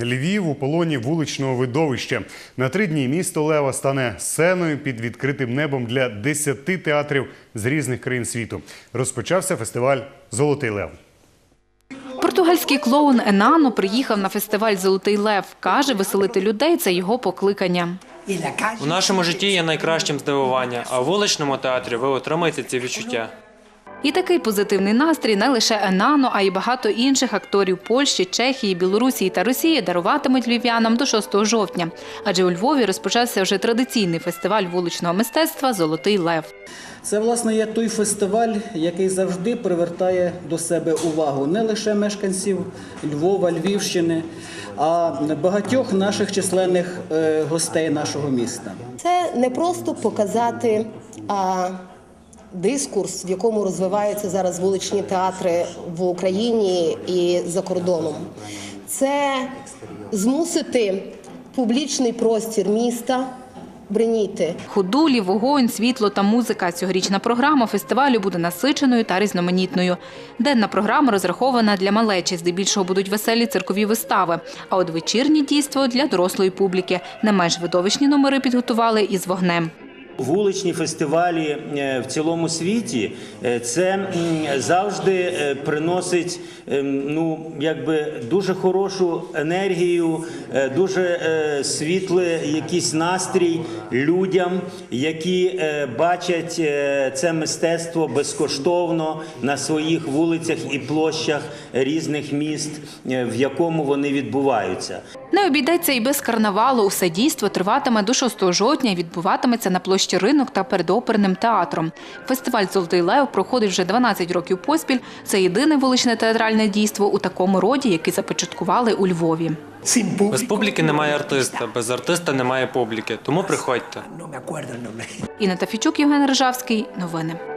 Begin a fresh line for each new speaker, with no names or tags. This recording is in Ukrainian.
Львів у полоні вуличного видовища. На три дні місто Лева стане сценою під відкритим небом для десяти театрів з різних країн світу. Розпочався фестиваль Золотий Лев.
Португальський клоун Енано приїхав на фестиваль Золотий Лев. Каже, веселити людей це його покликання.
У нашому житті є найкращим здивування, а в вуличному театрі ви отримаєте ці відчуття.
І такий позитивний настрій не лише Енано, а й багато інших акторів Польщі, Чехії, Білорусі та Росії даруватимуть львів'янам до 6 жовтня. Адже у Львові розпочався вже традиційний фестиваль вуличного мистецтва Золотий Лев.
Це власне є той фестиваль, який завжди привертає до себе увагу не лише мешканців Львова, Львівщини, а багатьох наших численних е, гостей нашого міста.
Це не просто показати а, дискурс, в якому розвиваються зараз вуличні театри в Україні і за кордоном. Це змусити публічний простір міста бреніти.
Ходулі, вогонь, світло та музика. Цьогорічна програма фестивалю буде насиченою та різноманітною. Денна програма розрахована для малечі. Здебільшого будуть веселі циркові вистави. А от вечірнє дійство для дорослої публіки. Не менш видовищні номери підготували із вогнем.
Вуличні фестивалі е, в цілому світі е, це завжди е, приносить ну якби дуже хорошу енергію, дуже світлий якийсь настрій людям, які бачать це мистецтво безкоштовно на своїх вулицях і площах різних міст, в якому вони відбуваються.
Не обійдеться і без карнавалу. Усе дійство триватиме до 6 жовтня і відбуватиметься на площі ринок та перед оперним театром. Фестиваль Золотий Лев проходить вже 12 років поспіль. Це єдине вуличне театральне дійство у такому роді, яке започаткували у Львові.
Без публіки немає артиста, без артиста немає публіки. Тому приходьте.
Інна Тафічук, Євген Ржавський. Новини.